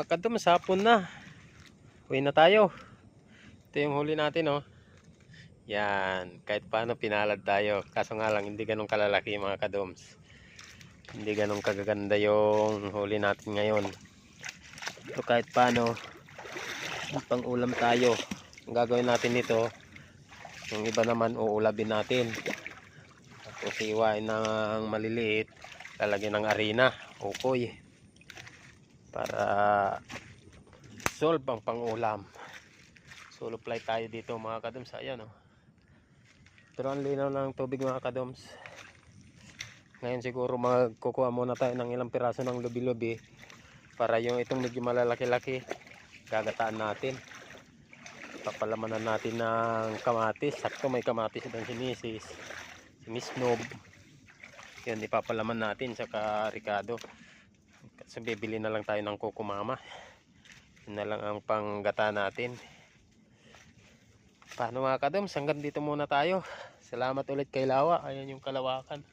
Mga kadoms, hapon na. Uwi na tayo. Ito yung huli natin, oh. Yan. Kahit paano pinalad tayo. Kaso nga lang, hindi ganun kalalaki, mga kadoms. Hindi ganun kagaganda yung huli natin ngayon. Ito kahit paano, pang ulam tayo. Ang gagawin natin nito, yung iba naman uulabin natin. Tapos iwain ng maliliit, lalagyan ng arena, ukoy. Para solve ang pangulam. Solo fly tayo dito mga kadoms. Ayan oh. Pero ang linaw ng tubig mga kadoms. Ngayon siguro magkukuha muna tayo ng ilang piraso ng lubi-lubi para yung itong medyo malalaki-laki gagataan natin. Papalamanan natin ng kamatis. Sakto may kamatis doon si Mrs. Si Miss Nob. Yan ipapalaman natin sa Ricardo. Kasi bibili na lang tayo ng kuko mama. Yun na lang ang panggata natin. Paano mga kadoms? Hanggang dito muna tayo. Salamat ulit kay Lawa. Ayan yung kalawakan.